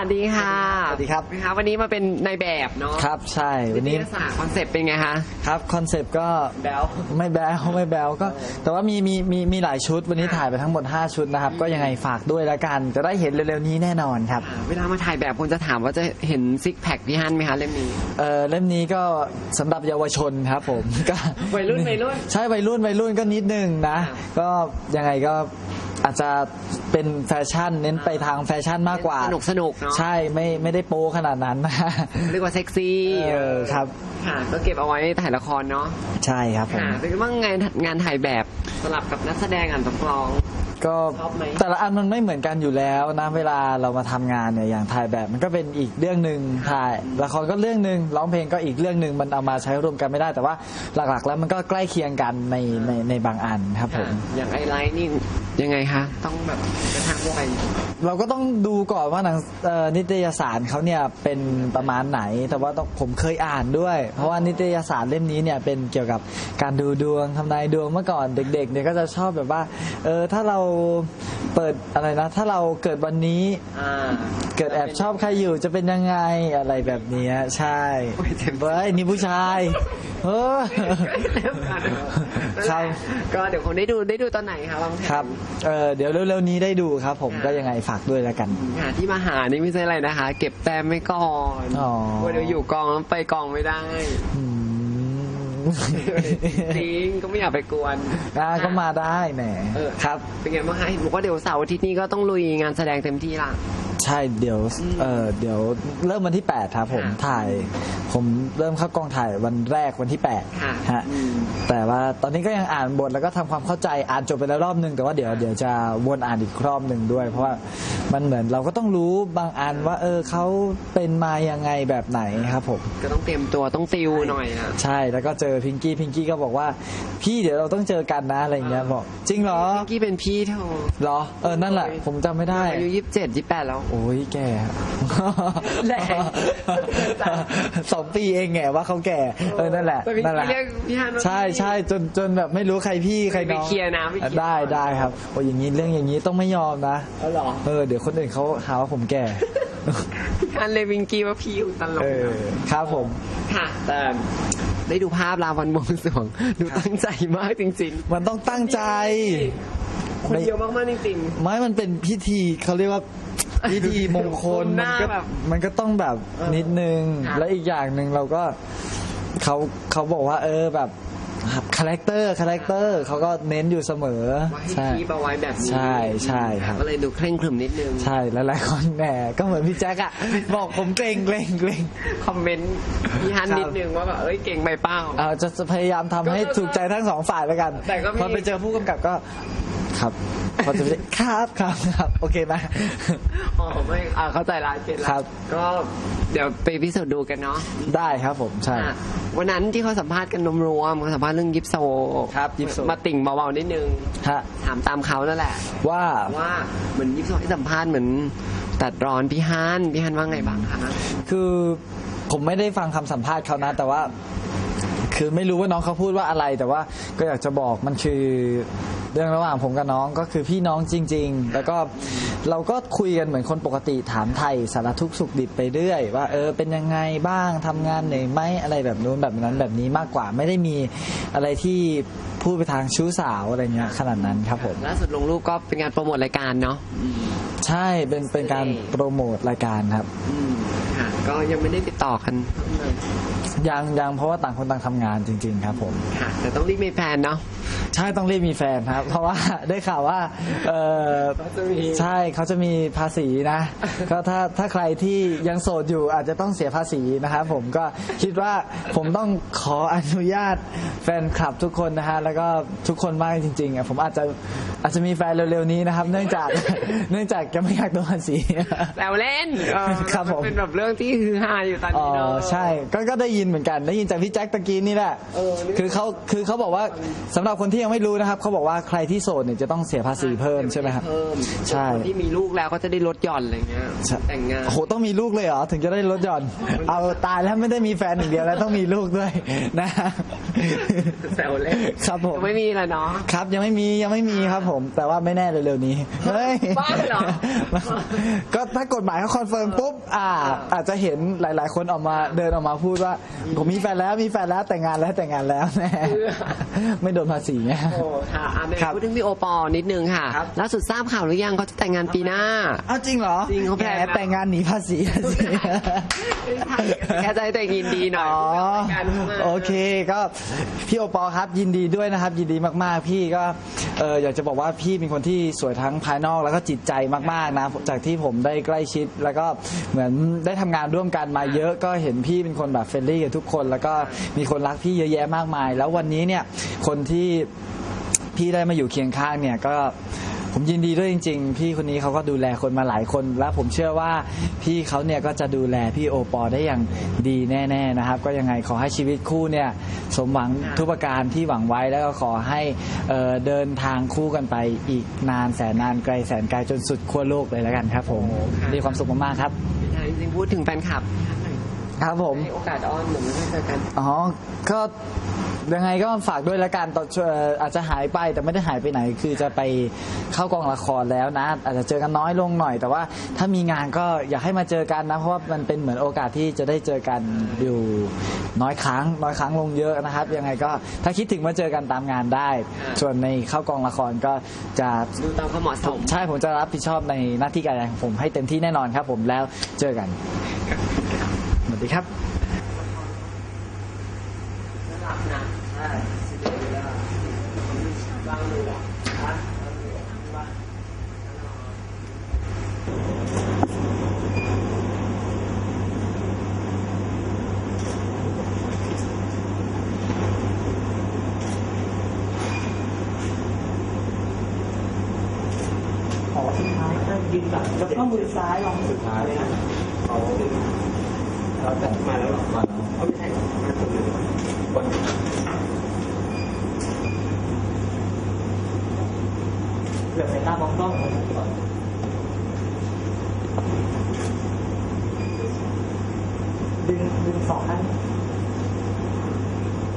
วัสดีค่ะสวัสดีครับนะคะวันนี้มาเป็นในายแบบเนาะครับใช่วันนี้นิตยสารคอนเซ็ปต์เป็นไงคะครับคอนเซปต์ก็แบลไม่แบลไม่แบลก็ แต่ว่ามีมีมีมีหลายชุดวันนี้ถ่ายไปทั้งหมด 5 ชุดนะครับ ก็ยังไงฝากด้วยละกัน จะได้เห็นเร็วๆนี้แน่นอนครับอ่าเวลามาถ่ายแบบคนจะถามว่าจะเห็นซิกแพคพี่ฮันไหมคะเล่มนี้เออเล่มนี้ก็สำหรับเยาวชนครับผมก็วัยรุ่นวัยรุ่นใช่วัยรุ่นวัยรุ่นก็นิดนึงนะอ่าก็ยังไงก็ อาจจะเป็นแฟชั่นเน้นไปทางแฟชั่นมากกว่า สนุกสนุกเนาะใช่ไม่ไม่ได้โป้ขนาดนั้นเรียกว่าเซ็กซี่เออครับ ค่ะ ก็เก็บเอาไว้ถ่ายละครเนาะใช่ครับผม ค่ะเป็นไงบ้างไงงานถ่ายแบบสลับกับนักแสดงอ่านสำรอง ก็ชอบไหม แต่ละอันมันไม่เหมือนกันอยู่แล้วนะเวลาเรามาทำงานเนี่ยอย่างถ่ายแบบมันก็เป็นอีกเรื่องหนึ่งถ่ายละครก็เรื่องหนึ่งร้องเพลงก็อีกเรื่องหนึ่งมันเอามาใช้รวมกันไม่ได้ แต่ว่าหลักๆ แล้วมันก็ใกล้เคียงกันในในในบางอันครับผมค่ะอย่างไอไลท์นี่ ยังไงคะต้องแบบกระทางวัยเราก็ต้องดูก่อนว่าหนังเอ่อนิตยสารเขาเนี่ยเป็นประมาณไหน แต่ว่าต้องผมเคยอ่านด้วย เพราะว่านิตยสารเล่มนี้เนี่ยเป็นเกี่ยวกับการดูดวงทำนายดวงเมื่อก่อนเด็ก ๆ เนี่ยก็จะชอบแบบว่าเออถ้าเราเปิดอะไรนะ ถ้าเราเกิดวันนี้อ่าเกิดแอบชอบใครอยู่จะเป็นยังไงอะไรแบบเนี้ยใช่โอ้ยเจ็บเฮ้ยนี่ผู้ชาย เออ ครับ ก็เดี๋ยวคงได้ดูได้ดูตอนไหนคะบางแผนครับเออเดี๋ยวเร็วๆนี้ได้ดูครับ ผมก็ยังไงฝากด้วยแล้วกันงานที่มาหานี่ไม่ใช่อะไรนะคะ เก็บแต้มไว้ก่อนอ๋อกลัวเดี๋ยวอยู่กองแล้วไปกองไม่ได้ อืมจริงก็ไม่อยากไปกวน อ่าก็มาได้แหมเออ ครับ เป็นไงบ้างคะเห็นบอกว่าเดี๋ยวเสาร์อาทิตย์นี้ก็ต้องลุยงานแสดงเต็มที่ละ ใช่เดี๋ยวเออเดี๋ยวเริ่มวันที่ 8 ครับผมค่ะถ่าย ผมเริ่มเข้ากองถ่ายวันแรกวันที่8ค่ะฮะอืม แต่ว่าตอนนี้ก็ยังอ่านบทแล้วก็ทำความเข้าใจอ่านจบไปแล้วรอบนึง แต่ว่าเดี๋ยวเดี๋ยวจะวนอ่านอีกรอบหนึ่งด้วย เพราะว่ามันเหมือนเราก็ต้องรู้บางอันว่า เออเขาเป็นมายังไงแบบไหนครับผม ก็ต้องเตรียมตัวต้องติวหน่อยนะ ใช่แล้วก็เจอพิงกี้พิงกี้ก็บอกว่า พี่เดี๋ยวเราต้องเจอกันนะอะไรอย่างเงี้ยบอกจริงเหรอพิงกี้เป็นพี่เธอเหรอเออนั่นแหละ ผมจำไม่ได้ อายุยี่สิบเจ็ดยี่สิบแปดแล้วโอ้ยแก่แรงสองปีเองไงว่าเขาแก่เออนั่นแหละแต่พี่นั่นแหละเรียกพี่ฮันว่าใช่ใช่จนจนแบบไม่รู้ใครพี่ใครน้องไปเคลียร์นะไปเคลียร์ได้ได้ครับโอ้ยอย่างนี้เรื่องอย่างนี้ต้องไม่ยอมนะเออเหรอเออเดี๋ยวคนอื่นเขาหาว่าผมแก่พี่ฮันเลยวิงกี้ว่าพี่อยู่ตลกเออครับผมค่ะแต่ได้ดูภาพลาวันบวงสรวงดูตั้งใจมากจริงมันต้องตั้งใจๆคนเยอะมากๆจริงไม่มันเป็นพิธีเขาเรียกว่า พิธีมงคลหมันน้าก็แบบมันก็ต้องแบบเออนิดนึง ค่ะ และอีกอย่างหนึ่งเราก็เขาเขาบอกว่า เออแบบคาแรคเตอร์คาแรคเตอร์เขาก็เน้นอยู่เสมอๆว่าให้ใช่ คีบเอาไว้แบบนี้ใช่ใช่ครับ ก็เลยดูเคร่งขรึมนิดนึง ใช่แล้วหลายคนแหมก็เหมือนพี่แจ๊คอะบอกผมเกรงเกรงเกรง คอมเมนต์พี่ฮันครับ นิดนึงว่าแบบเอ้ยเก่งไปเป้า เอาจะจะพยายามทำให้ถูกใจทั้งสองฝ่ายแล้วกันแต่ก็มี พอไปเจอผู้กำกับก็ ครับพอจะไปเจอครับครับครับ โอเคไหม อ๋อไม่อ่าเข้าใจละเก็ตละครับ ก็เดี๋ยวไปพิสูจน์ดูกันเนาะได้ครับผมใช่ อะวันนั้นที่เขาสัมภาษณ์กันรวมๆเขาสัมภาษณ์เรื่องยิปโซครับยิปโซ มาติ่งเบาๆนิดนึง ฮะถามตามเขานั่นแหละ ว่าว่าเหมือนยิปโซให้สัมภาษณ์เหมือนตัดร้อนพี่ฮันพี่ฮันว่าไงบ้างคะ คือผมไม่ได้ฟังคำสัมภาษณ์เขานะ แต่ว่า คือไม่รู้ว่าน้องเขาพูดว่าอะไร แต่ว่าก็อยากจะบอกมันคือ เรื่องระหว่างผมกับน้องก็คือพี่น้องจริง ๆ แล้วก็เราก็คุยกันเหมือนคนปกติถามไทยสารทุกข์สุขดิบไปเรื่อย ว่าเออเป็นยังไงบ้างทำงานเหนื่อยไหมอะไรแบบนู้นแบบนั้นแบบนี้มากกว่าไม่ได้มีอะไรที่พูดไปทางชู้สาวอะไรเงี้ยขนาดนั้นครับผมล่าสุดลงรูปก็เป็นงานโปรโมทรายการเนาะใช่เป็นเป็นการโปรโมทรายการครับอืมค่ะก็ยังไม่ได้ติดต่อกันเพิ่มเลยยังยังเพราะว่าต่างคนต่างทำงานจริง ๆ ครับผมค่ะแต่ต้องรีบมีแฟนเนาะ ใช่ต้องรีบมีแฟนครับ เพราะว่า ได้ข่าวว่าเออเขาจะมีใช่เขาจะมีภาษีนะ ก็ถ้าถ้าใครที่ยังโสดอยู่อาจจะต้องเสียภาษีนะครับผมก็คิดว่าผมต้องขออนุญาตแฟนคลับทุกคนนะฮะแล้วก็ทุกคนมากจริงๆอะผมอาจจะอาจจะมีแฟนเร็วๆนี้นะครับ เนื่องจากเนื่องจากจะไม่อยากโดนภาษี แซวเล่นเออครับผม นเป็นแบบเรื่องที่ฮือฮาอยู่ตอนอ๋อนี้เนาะใช่ก็ก็ได้ยินเหมือนกันได้ยินจากพี่แจ็คตะกี้นี่แหละเออนี่คือเขาคือเขาบอกว่าสำหรับคนที่ยังไม่รู้นะครับเขาบอกว่าใครที่โสดเนี่ยจะต้องเสียภาษีเพิ่มใช่ไหมครับ เพิ่มใช่ คนที่มีลูกแล้วก็จะได้ลดหย่อนอะไรเงี้ยใช่แต่งงานโอ้โหต้องมีลูกเลยเหรอถึงจะได้ลดหย่อน เอาตายแล้วไม่ได้มีแฟนอย่างเดียวแล้วต้องมีลูกด้วยนะ แซวเล่นครับผมยังไม่มีเลยเนาะครับยังไม่มียังไม่มีครับผม แต่ว่าไม่แน่เร็วๆนี้เฮ้ยบ้าเหรอก็ถ้ากฎหมายเขาคอนเฟิร์มปุ๊บอ่า อาจจะเห็นหลาย ๆ คนออกมาเดินออกมาพูดว่า ผมมีแฟนแล้วมีแฟนแล้วแต่งงานแล้วแต่งงานแล้วแน่ไม่โดนภาษีไงโอ้ค่ะอะแม่ครับพูดถึงพี่โอปอล์นิดนึงค่ะครับล่าสุดทราบข่าวหรือยังเขาจะแต่งงานปีหน้าอ้าวจริงเหรอจริงเขาแพลนหมแต่งงานหนีภาษีนะสิแค่ใจแต่ยินดีหน่อยอ๋อการเข้ามาโอเคก็พี่โอปอลครับยินดีด้วยนะครับ ยินดีมากๆ พี่ก็เอออยากจะบอกว่าพี่เป็นคนที่สวยทั้งภายนอกแล้วก็จิตใจมากๆนะจากที่ผมได้ใกล้ชิด แล้วก็เหมือนได้ทำงานร่วมกันมาเยอะก็เห็นพี่เป็นคนแบบเฟรนลี่กับทุกคน แล้วก็มีคนรักพี่เยอะแยะมากมาย แล้ววันนี้เนี่ยคนที่พี่ได้มาอยู่เคียงข้างเนี่ยก็ ผมยินดีด้วยจริง ๆ พี่คนนี้เขาก็ดูแลคนมาหลายคน และผมเชื่อว่าพี่เขาเนี่ยก็จะดูแลพี่โอปอได้อย่างดีแน่ๆนะครับ ก็ยังไงขอให้ชีวิตคู่เนี่ยสมหวังทุกประการที่หวังไว้แล้วก็ขอให้เอ่อเดินทางคู่กันไปอีกนานแสนนานไกลแสนไกลจนสุดขั้วโลกเลยแล้วกันครับ ผมมีความสุขมากๆครับจริงๆพูดถึงแฟนคลับ ครับผม ให้โอกาสอ้อนเหมือนไม่ได้เจอกันอ๋อ ก็ยังไงก็ฝากด้วยละกันตอนช่วงเอ่ออาจจะหายไปแต่ไม่ได้หายไปไหน คือจะไปเข้ากองละครแล้วนะ อาจจะเจอกันน้อยลงหน่อย แต่ว่าถ้ามีงานก็อยากให้มาเจอกันนะ เพราะว่ามันเป็นเหมือนโอกาสที่จะได้เจอกันอยู่น้อยครั้ง น้อยครั้งลงเยอะนะครับ ยังไงก็ถ้าคิดถึงมาเจอกันตามงานได้ ส่วนในเข้ากองละครก็จะ ดูตามความเหมาะสม ใช่ผมจะรับผิดชอบในหน้าที่การงานของผมให้เต็มที่แน่นอนครับผมแล้วเจอกันสวัส ดีครับขอสุดท้ายก็ยืนแบบแล้วก็มือซ้ายลองสุดท้ายเลยนะเขา เราต่มาแล้วหรอมาแล้วเขาไม่ใช่มาคนอื่นคนเหลือสายตามองกล้องก่อนดึงดึงสองข้าง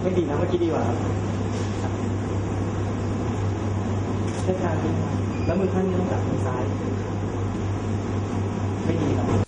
ไม่ดีนะเมื่อกี้ดีกว่าใช้การดึงแล้วมือข้างนี้ต้องจับมือซ้าย ไม่ดีครับ